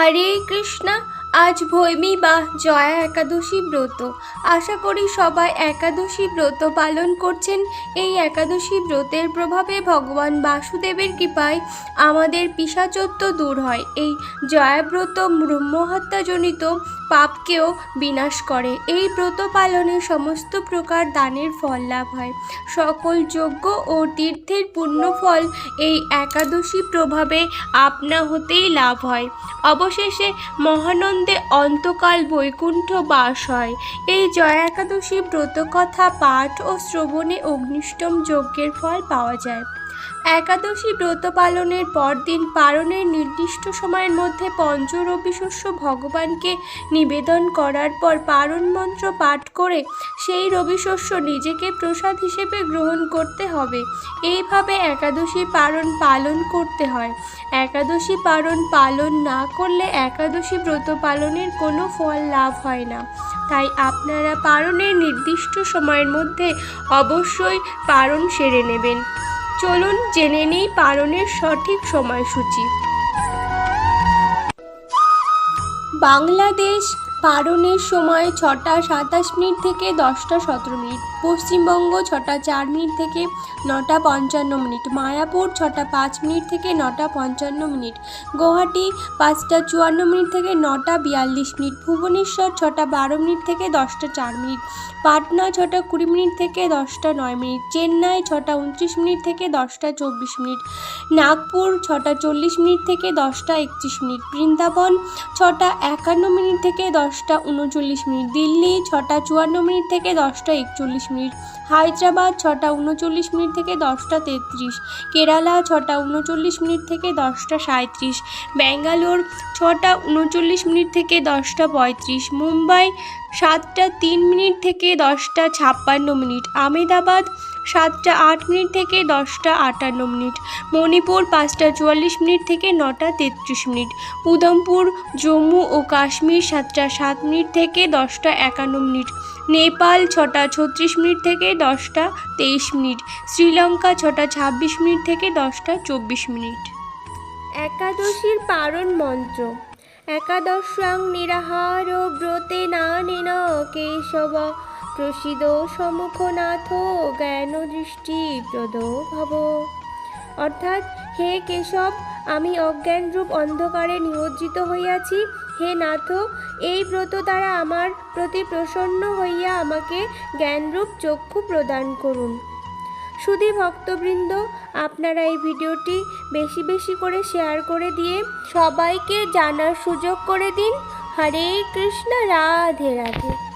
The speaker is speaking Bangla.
হরে কৃষ্ণা, আজ ভৈমী বা জয়া একাদশী ব্রত। আশা করি সবাই একাদশী ব্রত পালন করছেন। এই একাদশী ব্রতের প্রভাবে ভগবান বাসুদেবের কৃপায় আমাদের পিসাচত্ব দূর হয়। এই জয়াব্রত ব্রহ্মহত্যাজনিত পাপকেও বিনাশ করে। এই ব্রত পালনে সমস্ত প্রকার দানের ফল লাভ হয়। সকল যজ্ঞ ও তীর্থের পুণ্যফল এই একাদশী প্রভাবে আপনা হতেই লাভ হয়। অবশেষে মহানন্দে অন্তকাল বৈকুণ্ঠ বাস হয়। এই জয়া একাদশী ব্রতকথা পাঠ ও শ্রবণে অগ্নিষ্টম যজ্ঞের ফল পাওয়া যায়। একাদশী ব্রত পালনের পরদিন পালনের নির্দিষ্ট সময়ের মধ্যে পঞ্চরবি শস্য ভগবানকে নিবেদন করার পর পারণ মন্ত্র পাঠ করে সেই রবি শস্য নিজেকে প্রসাদ হিসেবে গ্রহণ করতে হবে। এইভাবে একাদশী পালন পালন করতে হয়। একাদশী পালন পালন না করলে একাদশী ব্রত পালনের কোনো ফল লাভ হয় না। তাই আপনারা পালনের নির্দিষ্ট সময়ের মধ্যে অবশ্যই পালন সেরে নেবেন। চলুন জেনে নিই পালনের সঠিক সময়সূচি। বাংলাদেশ পালনের সময় ছটা সাতাশ মিনিট থেকে দশটা সতেরো মিনিট, পশ্চিমবঙ্গ ছটা চার মিনিট থেকে নটা পঞ্চান্ন মিনিট, মায়াপুর ছটা পাঁচ মিনিট থেকে নটা পঞ্চান্ন মিনিট, গুয়াহাটি পাঁচটা চুয়ান্ন মিনিট থেকে নটা বিয়াল্লিশ মিনিট, ভুবনেশ্বর ছটা বারো মিনিট থেকে দশটা চার মিনিট, পাটনা ছটা কুড়ি মিনিট থেকে দশটা নয় মিনিট, চেন্নাই ছটা উনত্রিশ মিনিট থেকে দশটা চব্বিশ মিনিট, নাগপুর ছটা চল্লিশ মিনিট থেকে দশটা একত্রিশ মিনিট, বৃন্দাবন ছটা একান্ন মিনিট থেকে দশটা উনচল্লিশ মিনিট, দিল্লি ছটা চুয়ান্ন মিনিট থেকে দশটা একচল্লিশ মিনিট, হায়দ্রাবাদ ছটা উনচল্লিশ মিনিট থেকে দশটা তেত্রিশ, কেরালা ছটা উনচল্লিশ মিনিট থেকে দশটা সাঁত্রিশ ব্যাঙ্গালোর ছটা উনচল্লিশ মিনিট থেকে দশটা পঁয়ত্রিশ, মুম্বাই সাতটা তিন মিনিট থেকে দশটা ছাপ্পান্ন মিনিট আমেদাবাদ সাতটা আট মিনিট থেকে দশটা আটান্ন মিনিট, মণিপুর পাঁচটা চুয়াল্লিশ মিনিট থেকে নটা তেত্রিশ মিনিট, উধমপুর, জম্মু ও কাশ্মীর সাতটা সাত মিনিট থেকে দশটা একান্ন মিনিট, নেপাল ছটা ছত্রিশ মিনিট থেকে দশটা তেইশ মিনিট, শ্রীলঙ্কা ছটা ছাব্বিশ মিনিট থেকে দশটা চব্বিশ মিনিট। একাদশীর পারণ মন্ত্র। একাদশাং নিরাহার ব্রতে না নেন কেশব প্রসিদ সমুখনাথ জ্ঞান দৃষ্টি প্রদ ভব। অর্থাৎ, হে কেশব, আমি অজ্ঞানরূপ অন্ধকারে নিমজ্জিত হইয়াছি। হে নাথ, এই ব্রত দ্বারা আমার প্রতি প্রসন্ন হইয়া আমাকে জ্ঞানরূপ চক্ষু প্রদান করুন। শুধু ভক্তবৃন্দ, আপনারা এই ভিডিওটি বেশি বেশি করে শেয়ার করে দিয়ে সবাইকে জানার সুযোগ করে দিন। হরে কৃষ্ণ, রাধে রাধে।